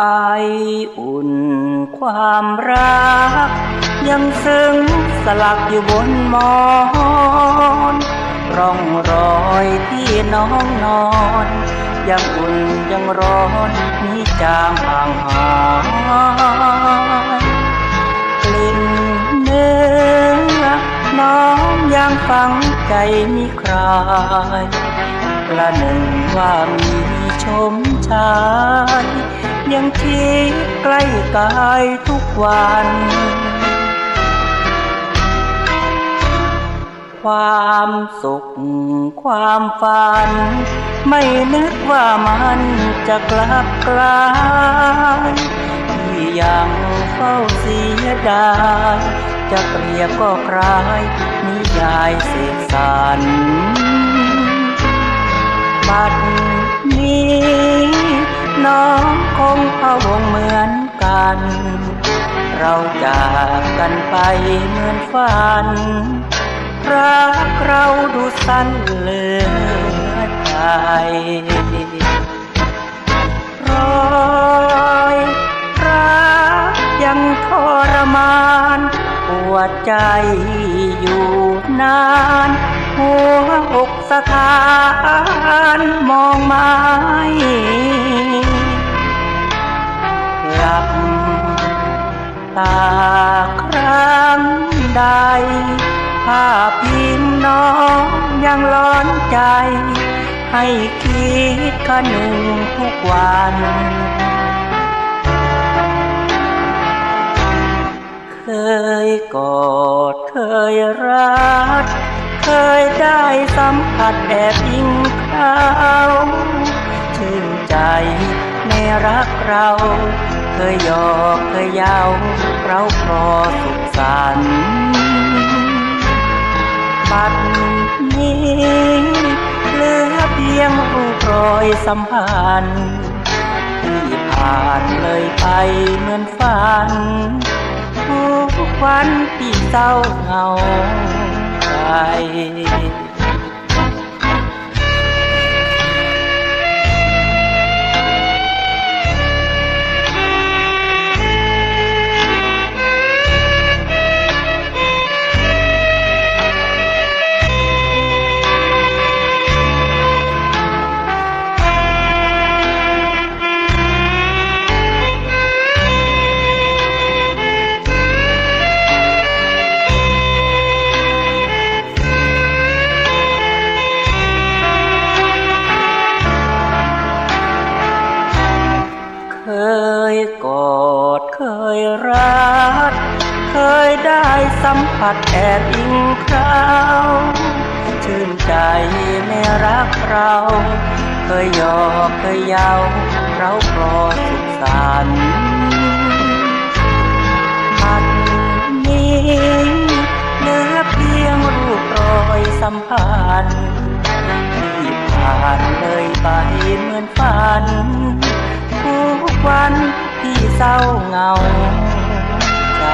ไออุ่นความรัก ยังซึ้งสลักอยู่บนมอนร่องรอยที่น้องนอน ยังอุ่นยังร้อนนี้จางห่างหายกลิ่นเนื้อน้องยังฟังใจมีใครละหนึ่งว่ามีชมชาย ยังคิดใกล้กายทุกวัน ความสุขความฝัน ไม่นึกว่ามันจะกลับกลายที่ยังเฝ้าเสียดายจะเปรียบก็คล้ายนิยายเสกสรรบัดนี้น้อง วงเหมือนกัน เราจากกันไปเหมือนฝัน รักเราดูสั้นเหลือใจรอยรักยังทรมานปวดใจอยู่นานหัวอกสถานมองไม้ หลับตาครั้งใด ภาพพิมพ์น้องยังร้อนใจ ให้คิดขนึงทุกวันเคยกอดเคยรัก เคยได้สัมผัสแอบอิง รักเรา เคยหยอกเคยเย้าเราพอสุขสันต์บัดนี้เหลือเพียงรูปรอยสัมพันธ์ที่ผ่านเลยไปเหมือนฝันทุกวันที่เศร้าเหงาใจ สัมผัสแอบอิงเขาวชื่นใจในรักเรา เคยหยอกเคยเย้าเราพอสุขสันต์บัดนี้เหลือเพียงรูปรอยสัมพันธ์ที่ผ่านเลยไปเหมือนฝันทุกวันที่เศร้าเหงาใจ